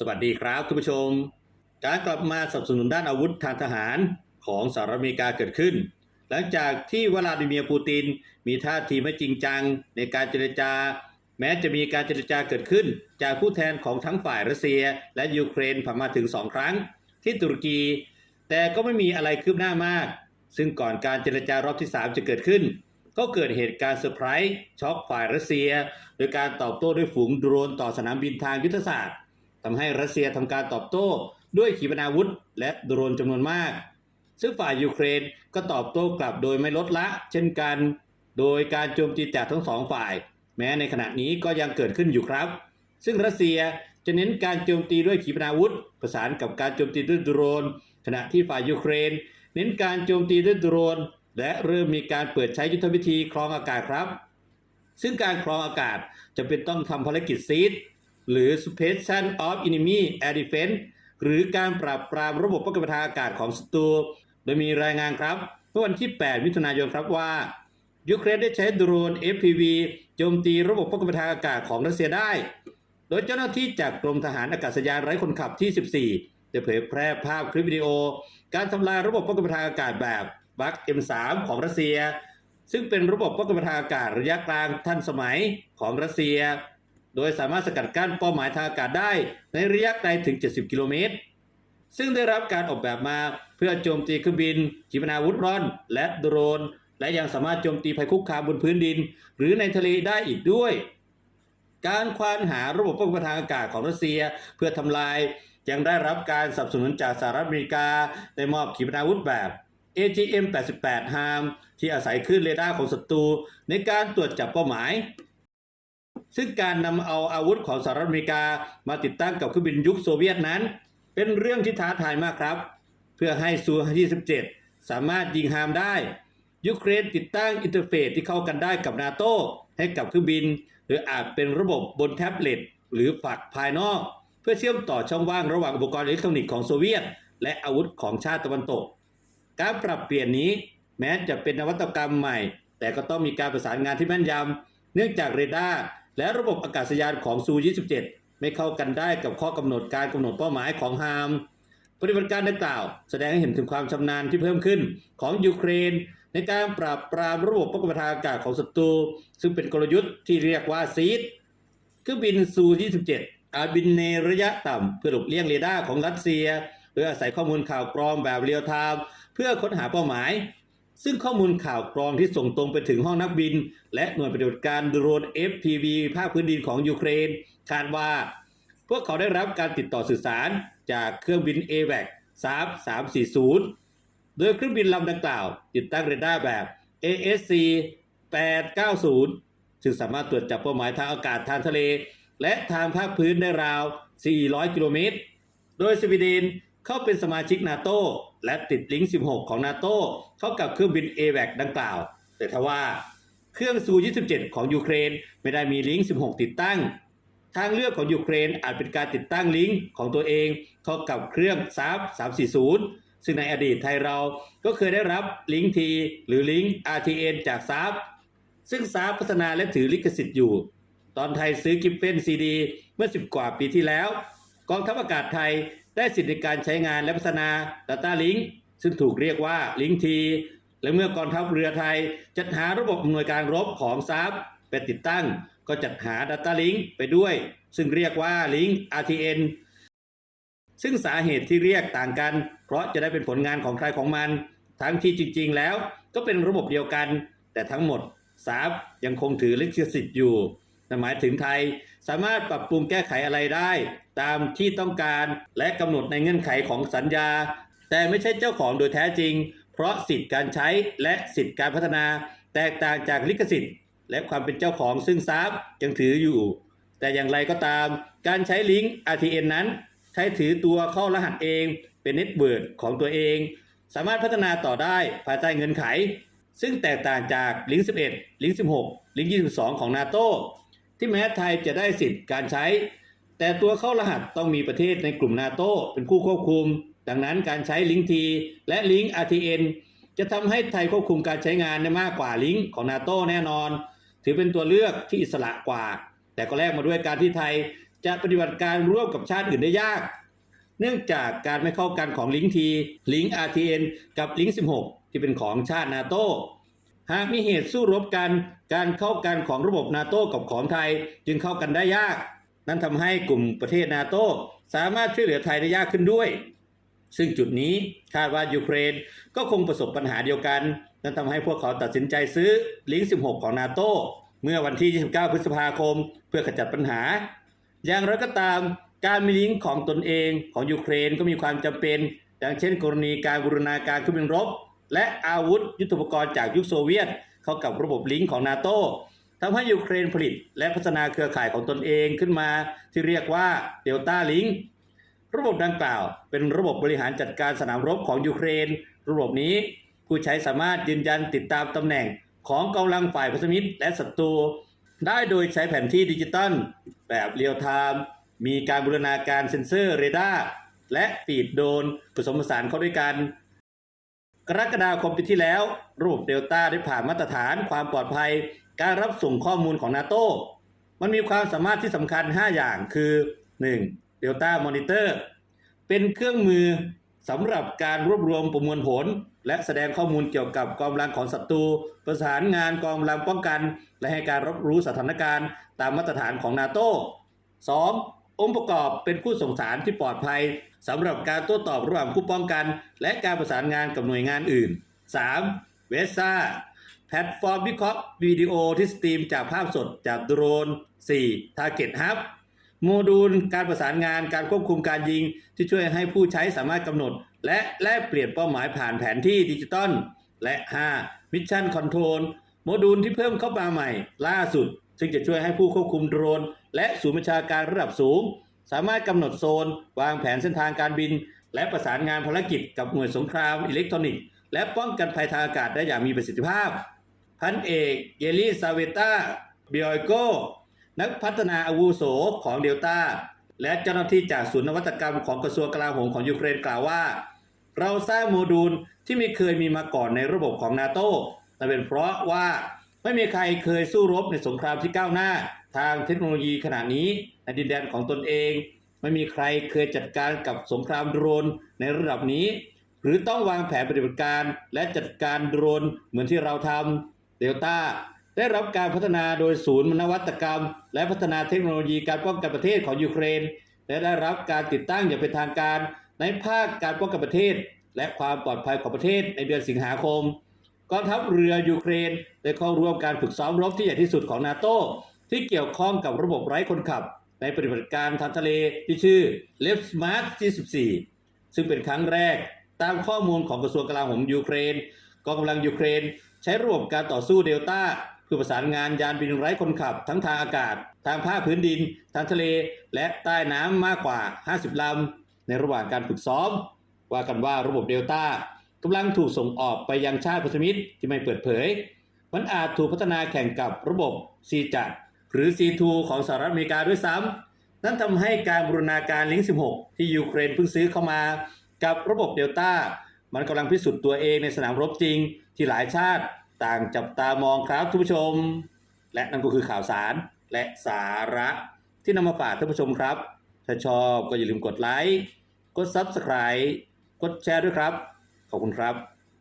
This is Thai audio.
สวัสดีครับคุณผู้ชม การกลับมาสนับสนุนด้านอาวุธทางทหารของสหรัฐอเมริกาเกิดขึ้น หลังจากที่วลาดิเมียร์ปูติน มีท่าทีไม่จริงจังในการเจรจา แม้จะมีการเจรจาเกิดขึ้น จากผู้แทนของทั้งฝ่ายรัสเซีย และยูเครนผ่านมาถึง2ครั้ง ที่ตุรกี แต่ก็ไม่มีอะไรคืบหน้ามาก ซึ่งก่อนการเจรจารอบที่ 3 จะเกิดขึ้น ก็เกิดเหตุการณ์เซอร์ไพรส์ช็อกฝ่ายรัสเซีย โดยการตอบโต้ด้วยฝูงโดรนต่อสนามบินทางยุทธศาสตร์ ทำให้รัสเซียทำการตอบโต้ด้วยขีปนาวุธ และโดรนจำนวนมาก ซึ่งฝ่ายยูเครนก็ตอบโต้กลับโดยไม่ลดละ เช่นกัน โดยการโจมตีจากทั้งสองฝ่าย แม้ในขณะนี้ก็ยังเกิดขึ้นอยู่ครับ ซึ่งรัสเซียจะเน้นการโจมตีด้วยขีปนาวุธ ประสานกับการโจมตีด้วยโดรน ขณะที่ฝ่ายยูเครน เน้นการโจมตีด้วยโดรน และเริ่มมีการเปิดใช้ยุทธวิธีครองอากาศครับ ซึ่งการครองอากาศจะเป็นต้องทำภารกิจซีด หรือ Suppression of Enemy Air Defense หรือการปราบปรามระบบป้องกันทางอากาศของศัตรู โดยมีรายงานครับเมื่อวันที่ 8 มิถุนายนครับว่า ยูเครนได้ใช้โดรน FPV โจมตีระบบป้องกันทางอากาศของรัสเซียได้ โดยเจ้าหน้าที่จากกรมทหารอากาศยานไร้คนขับที่ 14ได้เผยแพร่ภาพคลิปวิดีโอ การทำลายระบบป้องกันทางอากาศแบบบัค M3 ของรัสเซีย ซึ่งเป็นระบบป้องกันทางอากาศระยะกลางทันสมัยของรัสเซีย โดยสามารถสกัดกั้นเป้าหมายทางอากาศได้ในระยะไกลถึง 70 กิโลเมตร ซึ่งได้รับการออกแบบมาเพื่อโจมตีเครื่องบินขีปนาวุธร่อน และโดรน และยังสามารถโจมตีภัยคุกคามบนพื้นดิน หรือในทะเลได้อีกด้วย การควานหาระบบป้องกันทางอากาศของรัสเซียเพื่อทำลายยังได้รับการสนับสนุนจากสหรัฐอเมริกาได้มอบขีปนาวุธแบบ AGM-88 HARM ที่อาศัยคลื่นเรดาร์ของศัตรูในการตรวจจับเป้าหมาย ซึ่งการนำเอาอาวุธของสหรัฐอเมริกามาติดตั้งกับเครื่องบินยุคโซเวียตนั้น เป็นเรื่องที่ท้าทายมากครับ เพื่อให้ซู27 สามารถยิงฮามได้ ยูเครนติดตั้งอินเทอร์เฟซที่เข้ากันได้กับนาโตให้กับเครื่องบิน หรืออาจเป็นระบบบนแท็บเล็ตหรือฝักภายนอก เพื่อเชื่อมต่อช่องว่างระหว่างอุปกรณ์อิเล็กทรอนิกส์ของโซเวียต และอาวุธของชาติตะวันตก การปรับเปลี่ยนนี้แม้จะเป็นนวัตกรรมใหม่ แต่ก็ต้องมีการประสานงานที่แม่นยำเนื่องจากเรดาร์ และระบบอากาศยานของซู 27 ไม่เข้ากันได้กับข้อกำหนดการกำหนดเป้าหมายของฮาม ปฏิบัติการดังกล่าว แสดงให้เห็นถึงความชำนาญที่เพิ่มขึ้นของยูเครน ในการปราบปรามระบบป้องกันทางอากาศของศัตรู ซึ่งเป็นกลยุทธ์ที่เรียกว่าซีดเครื่องบินซู 27 อาจบินในระยะต่ำเพื่อหลบเลี่ยงเรดาร์ของรัสเซีย โดยอาศัยข้อมูลข่าวกรองแบบเรียลไทม์เพื่อค้นหาเป้าหมาย ซึ่งข้อมูลข่าวกรองที่ส่งตรงไปถึงห้องนักบิน และหน่วยปฏิบัติการโดรน FPV ภาคพื้นดินของยูเครน คาดว่า พวกเขาได้รับการติดต่อสื่อสารจากเครื่องบิน AVAC 3340 โดยเครื่องบินลำดังกล่าว ติดตั้งเรดาร์แบบ ASC 890 ซึ่งสามารถตรวจจับเป้าหมายทางอากาศทางทะเล และทางภาคพื้นได้ราว 400 กิโลเมตร โดยสวีเดนเข้าเป็นสมาชิกนาโตและติดลิงก์ 16 ของนาโตเข้ากับเครื่องบิน AVAC ดังกล่าว แต่ทว่าเครื่องซู 27 ของยูเครนไม่ได้มีลิงก์ 16 ติดตั้ง ทางเลือกของยูเครนอาจเป็นการติดตั้งลิงก์ของตัวเองเข้ากับเครื่องซาบ340 ซึ่งในอดีตไทยเราก็เคยได้รับลิงก์ทีหรือลิงก์ RTN จากซาบซึ่งซาบพัฒนาและถือลิขสิทธิ์อยู่ ตอนไทยซื้อกิฟเฟนซีดีเมื่อ 10 กว่าปีที่แล้ว กองทัพอากาศไทย ได้สิทธิในการใช้งานและพัฒนา Data Link ซึ่งถูกเรียกว่า Link T และเมื่อกองทัพเรือไทย จัดหาระบบอำนวยการรบของซาบไปติดตั้ง ก็จัดหา Data Link ไปด้วย ซึ่งเรียกว่า Link RTN ซึ่งสาเหตุที่เรียกต่างกัน เพราะจะได้เป็นผลงานของใครของมัน ทั้งที่จริง ๆ แล้วก็เป็นระบบเดียวกัน แต่ทั้งหมดซาบยังคงถือลิขสิทธิ์อยู่ หมายถึงไทยสามารถปรับปรุงแก้ไขอะไรได้ ตามที่ต้องการและกำหนดในเงื่อนไขของสัญญา แต่ไม่ใช่เจ้าของโดยแท้จริง เพราะสิทธิ์การใช้และสิทธิ์การพัฒนา แตกต่างจากลิขสิทธิ์ และความเป็นเจ้าของซึ่งซาบยังถืออยู่ แต่อย่างไรก็ตาม การใช้ลิงก์ RTN นั้น ใช้ถือตัวเข้ารหัสเอง เป็นเน็ตเวิร์ดของตัวเอง สามารถพัฒนาต่อได้ภายใต้เงื่อนไข ซึ่งแตกต่างจากลิงก์11ลิงก์16ลิงก์22 ของนาโต ที่แม้ไทยจะได้สิทธิ์การใช้ แต่ตัวเข้ารหัสต้องมีประเทศในกลุ่มนาโตเป็นผู้ควบคุม ดังนั้นการใช้ลิงก์ทีและลิงก์ RTN จะทำให้ไทยควบคุมการใช้งานได้มากกว่าลิงก์ของนาโตแน่นอน ถือเป็นตัวเลือกที่อิสระกว่า แต่ก็แลกมาด้วยการที่ไทยจะปฏิบัติการร่วมกับชาติอื่นได้ยาก เนื่องจากการไม่เข้ากันของลิงก์ทีลิงก์ RTN กับลิงก์16 ที่เป็นของชาตินาโต หากมีเหตุสู้รบกัน การเข้ากันของระบบนาโต้กับของไทยจึงเข้ากันได้ยาก นั่นทำให้กลุ่มประเทศนาโต้สามารถช่วยเหลือไทยได้ยากขึ้นด้วย ซึ่งจุดนี้คาดว่ายูเครนก็คงประสบปัญหาเดียวกัน นั่นทำให้พวกเขาตัดสินใจซื้อลิงก์16 ของนาโต้เมื่อวันที่ 29 พฤษภาคม เพื่อขจัดปัญหา อย่างไรก็ตามการมีลิงก์ของตนเองของยูเครนก็มีความจำเป็น อย่างเช่น กรณีการบูรณาการเครื่องบินรบ และอาวุธยุทโธปกรณ์จากยุคโซเวียต เข้ากับระบบลิงก์ของนาโตทำให้ยูเครนผลิต และพัฒนาเครือข่ายของตนเองขึ้นมา ที่เรียกว่าเดลต้าลิงก์ระบบดังกล่าว เป็นระบบบริหารจัดการสนามรบของยูเครน ระบบนี้ผู้ใช้สามารถยืนยันติดตามตำแหน่งของกำลังฝ่ายพันธมิตรและศัตรูได้โดยใช้แผนที่ดิจิตอลแบบเรียลไทม์มีการบูรณาการเซ็นเซอร์เรดาร์และฟีดโดนผสมผสานเข้าด้วยกัน กรกฎาคมปีที่แล้วระบบเดลต้าได้ผ่านมาตรฐานความปลอดภัย การรับส่งข้อมูลของนาโต้มันมีความสามารถที่สำคัญ 5 อย่างคือ 1. Delta Monitor เป็นเครื่องมือสำหรับการรวบรวมประมวลผล และแสดงข้อมูลเกี่ยวกับกองกำลังของศัตรู ประสานงานกองกำลังป้องกัน และให้การรับรู้สถานการณ์ตามมาตรฐานของนาโต้ 2. องค์ประกอบเป็นผู้ส่งสารที่ปลอดภัยสำหรับการโต้ตอบระหว่างผู้ป้องกัน และการประสานงานกับหน่วยงานอื่น 3. เวซ่าแพลตฟอร์มวิเคราะห์วิดีโอที่สตรีมจากภาพสดจากโดรน 4. Target Hub โมดูลการประสานงานการควบคุมการยิง ที่ช่วยให้ผู้ใช้สามารถกำหนด และแลกเปลี่ยนเป้าหมายผ่านแผนที่ดิจิตอลและ 5. Mission Control โมดูลที่เพิ่มเข้ามาใหม่ ล่าสุด ซึ่งจะช่วยให้ผู้ควบคุมโดรน และศูนย์บัญชาการระดับสูง สามารถกำหนดโซน วางแผนเส้นทางการบิน และประสานงานภารกิจกับหน่วยสงครามอิเล็กทรอนิกส์และป้องกันภัยทางอากาศได้อย่างมีประสิทธิภาพ พันเอกเยลีซาเวตาเบิโอโกนักพัฒนาอาวุโสของเดลต้าและเจ้าหน้าที่จากศูนย์นวัตกรรมของกระทรวงกลาโหมของยูเครนกล่าวว่า เราสร้างโมดูลที่ไม่เคยมีมาก่อนในระบบของนาโต แต่เป็นเพราะว่าไม่มีใครเคยสู้รบในสงครามที่ก้าวหน้า ทางเทคโนโลยีขนาดนี้ในดินแดนของตนเอง ไม่มีใครเคยจัดการกับสงครามโดรนในระดับนี้ หรือต้องวางแผนปฏิบัติการและจัดการโดรนเหมือนที่เราทำเดลต้าได้รับการพัฒนาโดยศูนย์นวัตกรรม และพัฒนาเทคโนโลยีการป้องกันประเทศของยูเครน และได้รับการติดตั้งอย่างเป็นทางการ ในภาคการป้องกันประเทศ และความปลอดภัยของประเทศในเดือนสิงหาคม กองทัพเรือยูเครนได้เข้าร่วมการฝึกซ้อมรบที่ใหญ่ที่สุดของนาโตที่เกี่ยวข้องกับระบบไร้คนขับ ในปฏิบัติการทางทะเลที่ชื่อ l e f Smart 24 ซึ่งเป็นครั้งแรกตามข้อมูลของกระทรวงกลาโหมยูเครนกองกำลังยูเครน ใช้ระบบการต่อสู้เดลต้าเพื่อประสานงานยานบินไร้คนขับ ทั้งทางอากาศ ทางภาคพื้นดิน ทางทะเล และใต้น้ำมากกว่า 50 ลำ ในระหว่างการฝึกซ้อม ว่ากันว่าระบบเดลต้า กำลังถูกส่งออกไปยังชาติพันธมิตรที่ไม่เปิดเผย มันอาจถูกพัฒนาแข่งกับระบบ c จัดหรือ C2 ของสหรัฐอเมริกาด้วยซ้ำนั่นทำให้การบูรณาการลิงก์16 ที่ยูเครนเพิ่งซื้อเข้ามา กับระบบเดลต้า มันกำลังพิสูจน์ตัวเองในสนามรบจริง ที่หลายชาติต่างจับตามองครับทุกผู้ชม และนั่นก็คือข่าวสารและสาระที่นำมาฝากท่านผู้ชมครับ ถ้าชอบก็อย่าลืมกดไลค์ กด Subscribe กดแชร์ด้วยครับ ขอบคุณครับ